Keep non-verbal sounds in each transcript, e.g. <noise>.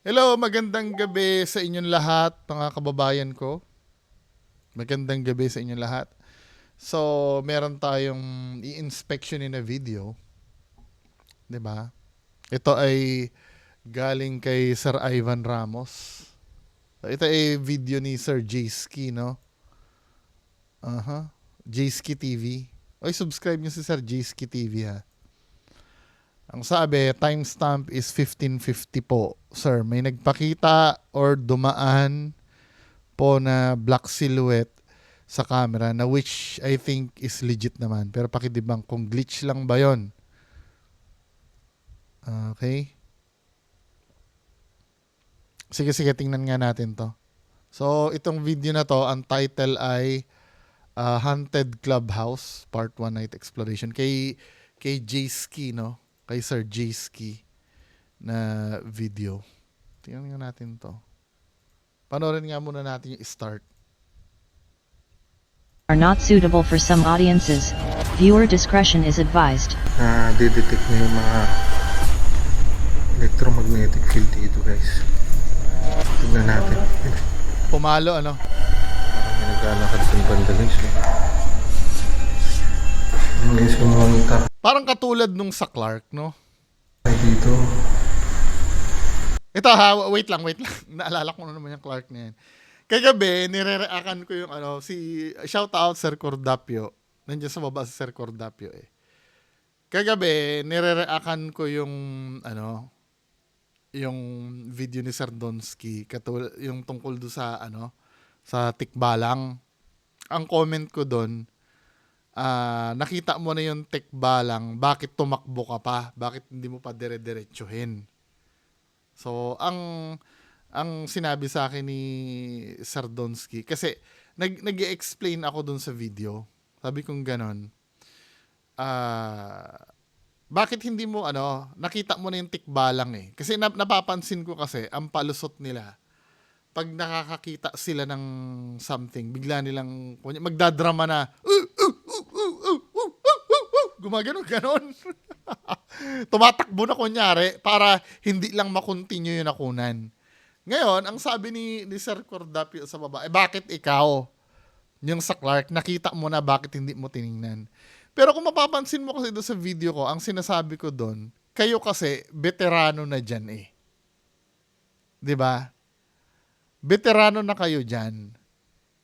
Hello, magandang gabi sa inyong lahat, mga kababayan ko. Magandang gabi sa inyong lahat. So, meron tayong i-inspection na video. 'Di ba? Ito ay galing kay Sir Ivan Ramos. Ito ay video ni Sir Jayski, no? Aha. Jayski TV. Oy, subscribe niyo si Sir Jayski TV, ha? Ang sabi, timestamp is 1550 po. Sir, may nagpakita or dumaan po na black silhouette sa camera na which I think is legit naman. Pero pakidibang kung glitch lang ba yon. Okay. Sige, sige, tingnan nga natin to. So, itong video na to, ang title ay uh, Haunted Clubhouse, Part 1 Night Exploration. Kay, kay J-Ski, no? Kay Sir J-Ski na video. Tingnan nga natin to. Panoorin nga muna natin yung start. are not suitable for some audiences. Viewer discretion is advised. na detect na yung mga electromagnetic field dito guys. Tignan natin. Pumalo, ano? Parang may naglalakad sa banda guys. Ang guys, makita Parang katulad nung sa Clark, no? tayo dito. Ito ha, wait lang, wait lang. <laughs> Naalala ko na naman yung Clark na yan. Kagabi, nire-reakan ko yung ano, si, shout out Sir Cordapio. Nandiyan sa baba si Sir Cordapio eh. Kagabi, nire-reakan ko yung, ano, yung video ni Sir Donsky, katul yung tungkol do sa, ano, sa tikbalang. Ang comment ko doon, ah, nakita mo na yung tikbalang, bakit tumakbo ka pa? Bakit hindi mo pa dire-diretsuhin? So, ang ang sinabi sa akin ni Sardonsky kasi nag nag-explain ako dun sa video. Sabi kong ganon. Ah, bakit hindi mo ano, nakita mo na yung tikbalang eh. Kasi nap- napapansin ko kasi ang palusot nila pag nakakakita sila ng something, bigla nilang magdadrama na "Uh, uh, uh, uh, uh, uh, uh, uh, uh," gumaganon ganon. <laughs> Tumatakbo na kunyari para hindi lang makontinue yung nakunan. Ngayon, ang sabi ni, ni Sir Cordapio sa baba, eh bakit ikaw, yung sa Clark, nakita mo na bakit hindi mo tiningnan. Pero kung mapapansin mo kasi doon sa video ko, ang sinasabi ko doon, kayo kasi, veterano na dyan eh. 'Di ba? Veterano na kayo dyan.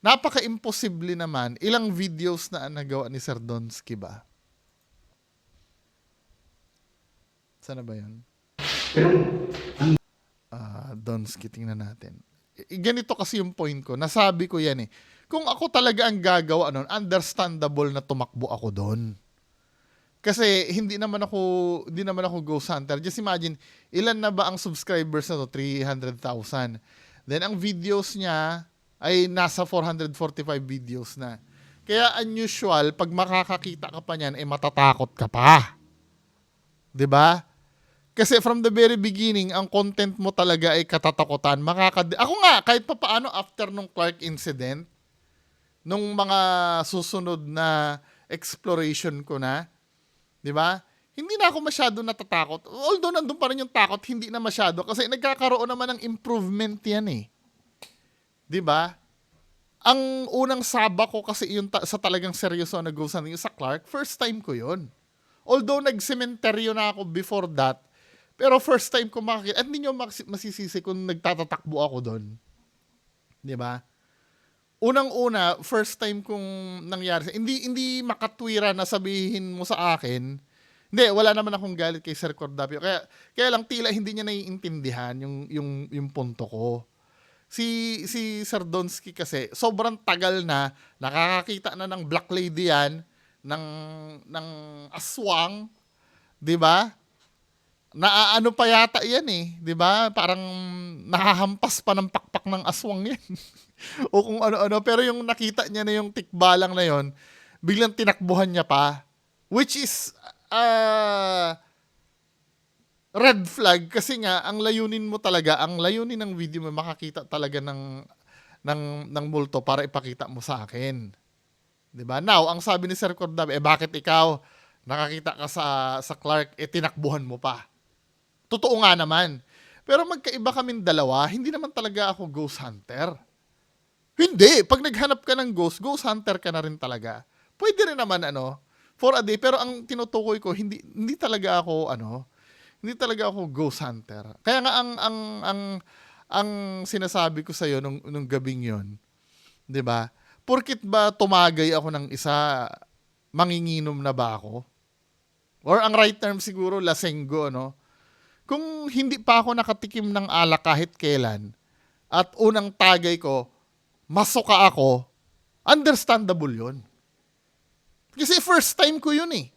Napaka-imposible naman. Ilang videos na nagawa ni Sir Donsky ba? Sana ba yun? Ah, Donsky, tingnan natin. I- ganito kasi yung point ko. Nasabi ko yan eh. Kung ako talaga ang gagawa nun, understandable na tumakbo ako doon. Kasi hindi naman ako hindi naman ako ghost hunter. Just imagine, ilan na ba ang subscribers na to? 300,000. Then ang videos niya ay nasa 445 videos na. Kaya unusual, pag makakakita ka pa niyan, eh matatakot ka pa. 'Di ba? Kasi from the very beginning, ang content mo talaga ay katatakutan. Makakad Ako nga, kahit pa paano after nung Clark incident, nung mga susunod na exploration ko na, di ba? Hindi na ako masyado natatakot. Although nandun pa rin yung takot, hindi na masyado. Kasi nagkakaroon naman ng improvement yan eh. Di ba? Ang unang saba ko kasi yung ta- sa talagang seryoso na ghost hunting, sa Clark, first time ko yun. Although nagsementeryo na ako before that, pero first time ko makakita, at hindi nyo maks- masisisi kung nagtatatakbo ako doon. Di ba? Unang-una, first time kong nangyari. Hindi, hindi makatwira na sabihin mo sa akin, hindi, wala naman akong galit kay Sir Cordapio. Kaya, kaya lang tila hindi niya naiintindihan yung, yung, yung punto ko. Si, si Sir Donsky kasi, sobrang tagal na, nakakakita na ng Black Lady yan, ng, ng aswang, di ba? Naaano pa yata yan eh, 'di ba? Parang nahahampas pa ng pakpak ng aswang yan. <laughs> o kung ano-ano, pero yung nakita niya na yung tikbalang na yon, biglang tinakbuhan niya pa. Which is uh, red flag kasi nga ang layunin mo talaga, ang layunin ng video mo makakita talaga ng ng ng multo para ipakita mo sa akin. 'Di ba? Now, ang sabi ni Sir Cordab, eh bakit ikaw nakakita ka sa sa Clark eh tinakbuhan mo pa? Totoo nga naman. Pero magkaiba kaming dalawa, hindi naman talaga ako ghost hunter. Hindi. Pag naghanap ka ng ghost, ghost hunter ka na rin talaga. Pwede rin naman ano, for a day. Pero ang tinutukoy ko, hindi, hindi talaga ako ano, hindi talaga ako ghost hunter. Kaya nga ang, ang, ang, ang sinasabi ko sa'yo nung, nung gabing yon, di ba? Porkit ba tumagay ako ng isa, manginginom na ba ako? Or ang right term siguro, lasenggo, ano? Kung hindi pa ako nakatikim ng alak kahit kailan, at unang tagay ko, masuka ako, understandable yun. Kasi first time ko yun eh.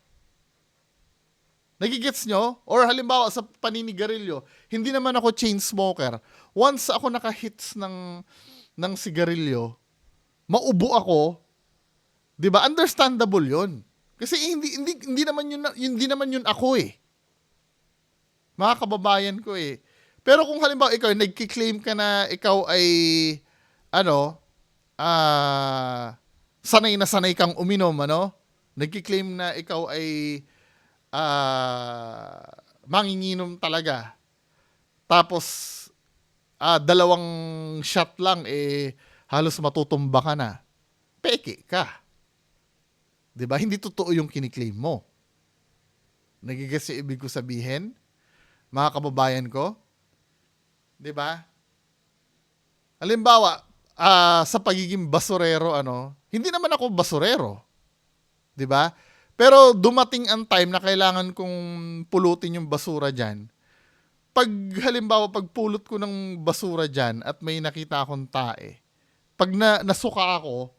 Nagigets nyo? Or halimbawa sa paninigarilyo, hindi naman ako chain smoker. Once ako naka-hits ng, ng sigarilyo, maubo ako, 'di ba? Understandable 'yun. Kasi hindi hindi hindi naman yun hindi naman yun ako eh. Mga kababayan ko eh. Pero kung halimbawa ikaw nagki-claim ka na ikaw ay ano, ah sanay na sanay kang uminom, ano? Nagki-claim na ikaw ay ah manginginom talaga. Tapos ah dalawang shot lang eh halos matutumba ka na. Peke ka. 'Di ba? Hindi totoo yung kiniklaim mo. Nagigets yung ibig ko sabihin? Mga kababayan ko? 'Di ba? Halimbawa, ah, sa pagiging basurero ano, hindi naman ako basurero. 'Di ba? Pero dumating ang time na kailangan kong pulutin yung basura diyan. Pag halimbawa pagpulot ko ng basura diyan at may nakita akong tae, pag na, nasuka ako,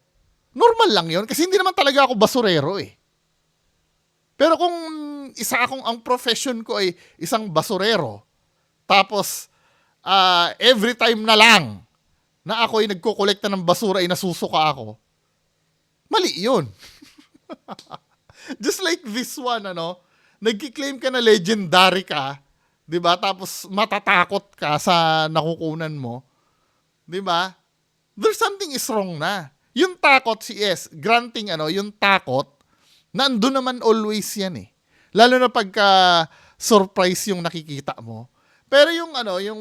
normal lang yon kasi hindi naman talaga ako basurero eh. Pero kung isa akong ang profession ko ay isang basurero, tapos ah, every time na lang na ako ay nagkukolekta ng basura ay nasusuka ako, mali yun. <laughs> Just like this one, ano, nagki-claim ka na legendary ka, 'di ba? Tapos matatakot ka sa nakukunan mo, 'di ba? There's something is wrong na. Yung takot si yes, granting ano, yung takot nandun naman always yan eh. Lalo na pagka surprise yung nakikita mo. Pero yung ano, yung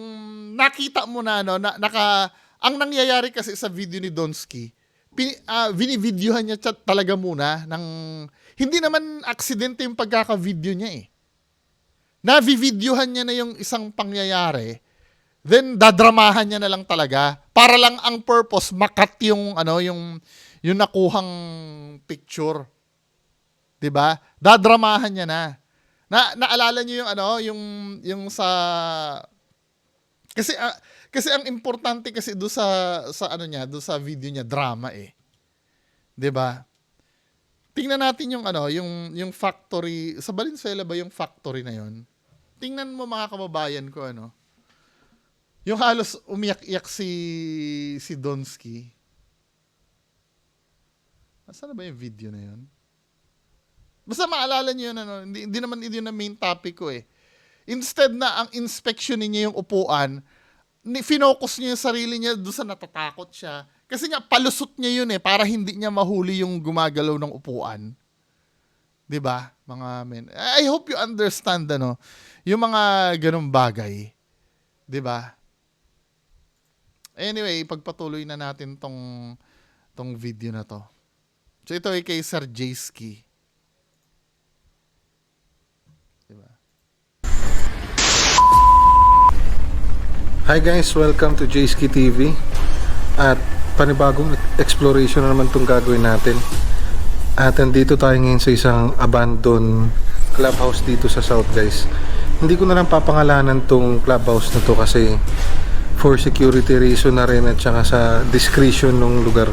nakita mo na ano, na, naka ang nangyayari kasi sa video ni Donsky, pin, ah, binivideohan niya siya talaga muna ng hindi naman aksidente yung pagkaka-video niya eh. Navivideohan niya na yung isang pangyayari, then dadramahan niya na lang talaga para lang ang purpose makat yung ano yung yung nakuhang picture. 'Di ba? Dadramahan niya na. Na naalala niyo yung ano yung yung sa kasi ah, kasi ang importante kasi do sa sa ano niya, do sa video niya drama eh. 'Di ba? Tingnan natin yung ano, yung yung factory sa Valenzuela ba yung factory na yon? Tingnan mo mga kababayan ko ano. Yung halos umiyak-iyak si si Donsky. Nasaan na ba yung video na yun? Basta maalala niyo yun, ano, hindi, hindi naman yun ang main topic ko eh. Instead na ang inspection niya yung upuan, ni, finocus niya yung sarili niya doon sa natatakot siya. Kasi nga, palusot niya yun eh, para hindi niya mahuli yung gumagalaw ng upuan. 'Di ba mga men? I hope you understand, ano, yung mga ganong bagay. 'Di ba Anyway, pagpatuloy na natin tong tong video na to. So ito ay kay Sir Jayski. Diba? Hi guys, welcome to JSK TV At panibagong exploration na naman itong gagawin natin. At nandito tayo ngayon sa isang abandoned clubhouse dito sa South guys. Hindi ko na lang papangalanan tong clubhouse na to kasi For security reason na rin at saka sa discretion ng lugar.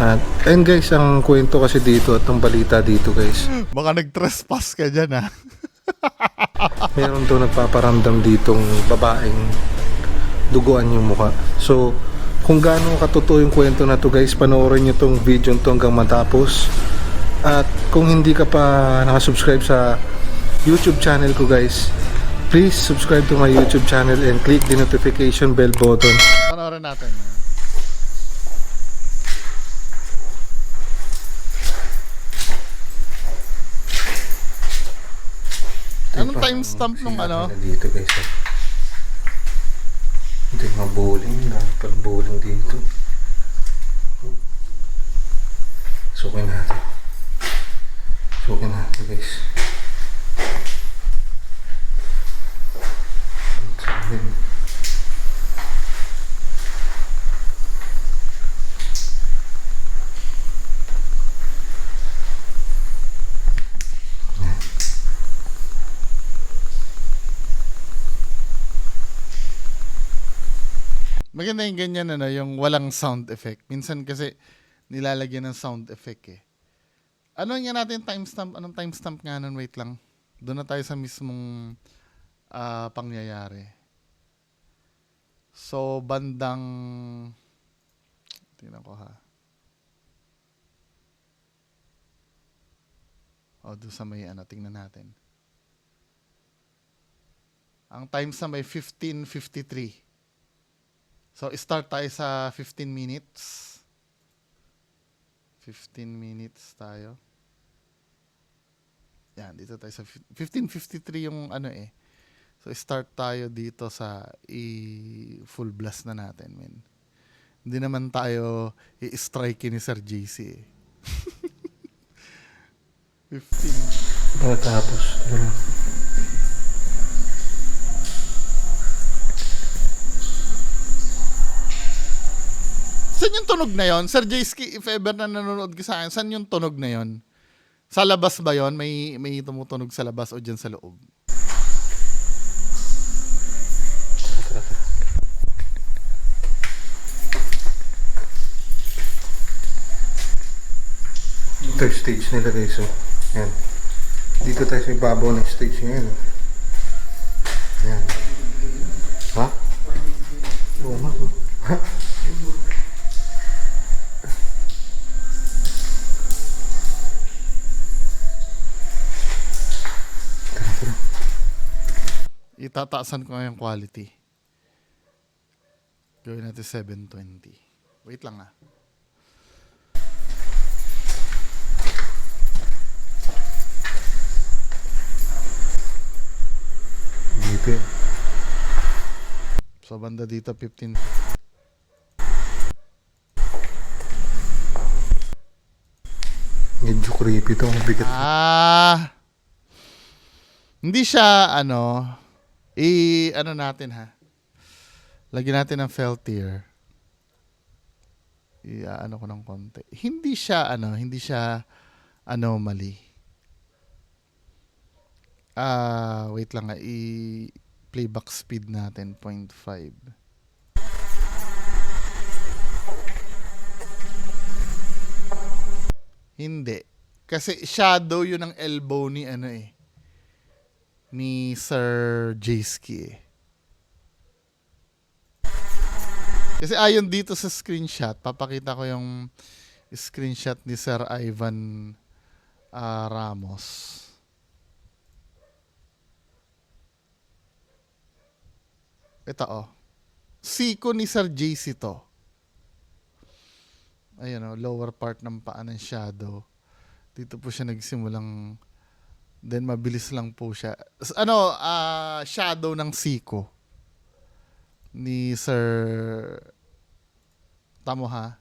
At ayun guys, ang kwento kasi dito at ang balita dito guys. Baka nag-trespass ka dyan ah. <laughs> meron daw nagpaparamdam ditong babaeng duguan yung mukha. So, kung gaano katotoo yung kwento na to guys, panoorin nyo tong video to hanggang matapos. At kung hindi ka pa nakasubscribe sa YouTube channel ko guys, please subscribe to my YouTube channel and click the notification bell button Panoorin natin. Anong timestamp nung ano? Dito guys. oh. Yung mga bowling. Dami pag bowling dito. Sukin natin. Sukin natin guys. Ang sabi. Maganda yung ganyan, ano, yung walang sound effect. Minsan kasi nilalagyan ng sound effect eh. Ano nga natin timestamp? Anong timestamp nga nun? Wait lang. Doon na tayo sa mismong ah, pangyayari. So, bandang... Tingnan ko ha. O, doon sa may ano, tingnan natin. Ang times na may 15.53. So, start tayo sa 15 minutes. 15 minutes tayo. Yan, dito tayo sa fif- 15.53 yung ano eh. So, start tayo dito sa i-full blast na natin, men. Hindi naman tayo i-strike ni Sir JC eh. 15. Pagkatapos. Ano? Saan yung tunog na yon? Sir Jayski, if ever na nanonood ka sa akin, saan yung tunog na yon? Sa labas ba yon? May, may tumutunog sa labas o dyan sa loob? Ito yung stage nila guys. Oh. Yan. Dito tayo sa ibabaw ng stage ngayon. oh. Yan. Ha? Oo nga. oh. Ha? <laughs> Itataasan ko nga yung quality. Gawin natin 720. Wait lang ah. Dito yan. So banda dito 15. Medyo creepy to. Bigat. Ah! Hindi siya ano, i ano natin ha. Lagyan natin ng felt here. I ano ko ng konti. Hindi siya ano, hindi siya anomaly. Ah, wait lang nga i playback speed natin 0.5. Hindi. Kasi shadow yun ang elbow ni ano eh. Ni Sir Jayski. Kasi ayon dito sa screenshot, papakita ko yung screenshot ni Sir Ivan ah, Ramos. Ito oh. Siko ni Sir JC to. Ayan o, lower part ng paa ng shadow. Dito po siya nagsimulang then mabilis lang po siya. Ano, ah shadow ng siko ni Sir Tamo ha?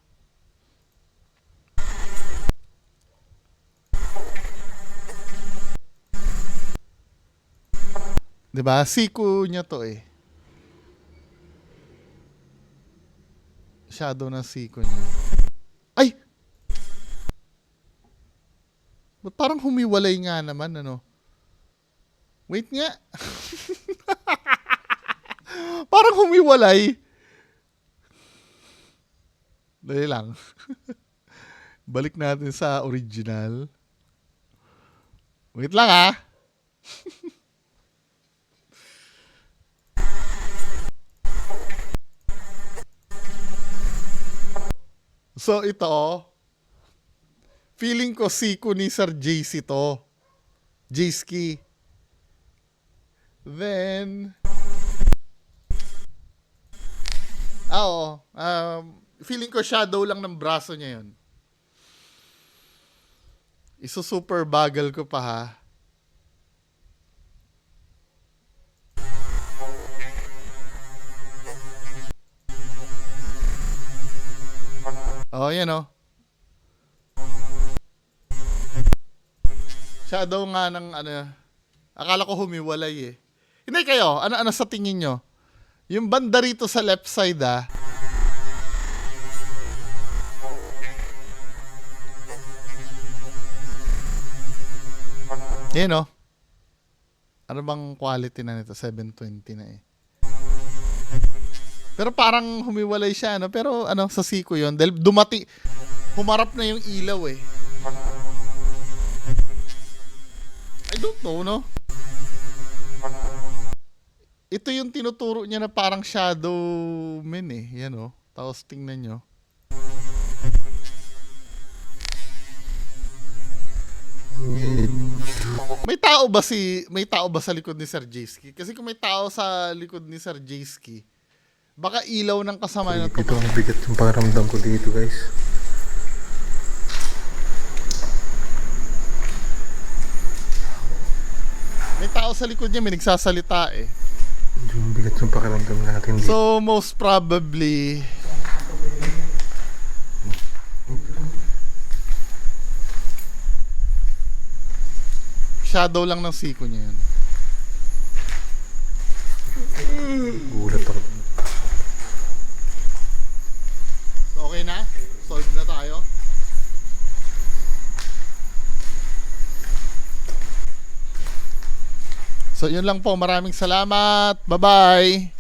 Diba? Siko niya to eh. Shadow ng siko niya. Ay! Ba't parang humiwalay nga naman, ano? Wait nga. <laughs> parang humiwalay. Dali lang. <laughs> Balik natin sa original. Wait lang ah. <laughs> So ito, Feeling ko siko ni Sir JC to. Jayski. Then... Ah, oo. Um, feeling ko shadow lang ng braso niya yun. Iso super bagal ko pa ha. Oh, yan you know. oh. Shadow nga ng ano. Akala ko humiwalay eh. Hindi kayo, ano ano sa tingin nyo? Yung banda rito sa left side ah. Yan oh. Ano bang quality na nito? 720 na eh. Pero parang humiwalay siya, no? Pero ano, sa siko yon Dahil dumati, humarap na yung ilaw eh. I don't know, no? Ito yung tinuturo niya na parang shadow men eh. Yan oh. Tapos tingnan nyo. May tao ba si may tao ba sa likod ni Sir Jayski? Kasi kung may tao sa likod ni Sir Jayski, baka ilaw ng kasama na Ito ang bigat yung pakiramdam ko dito guys. Tao sa likod niya, may nagsasalita eh. Yung bigat yung pakiramdam natin dito. So, most probably, shadow lang ng siko niya yun. Gulat ako. Okay na? Solve na tayo? So, yun lang po. Maraming salamat. Bye-bye.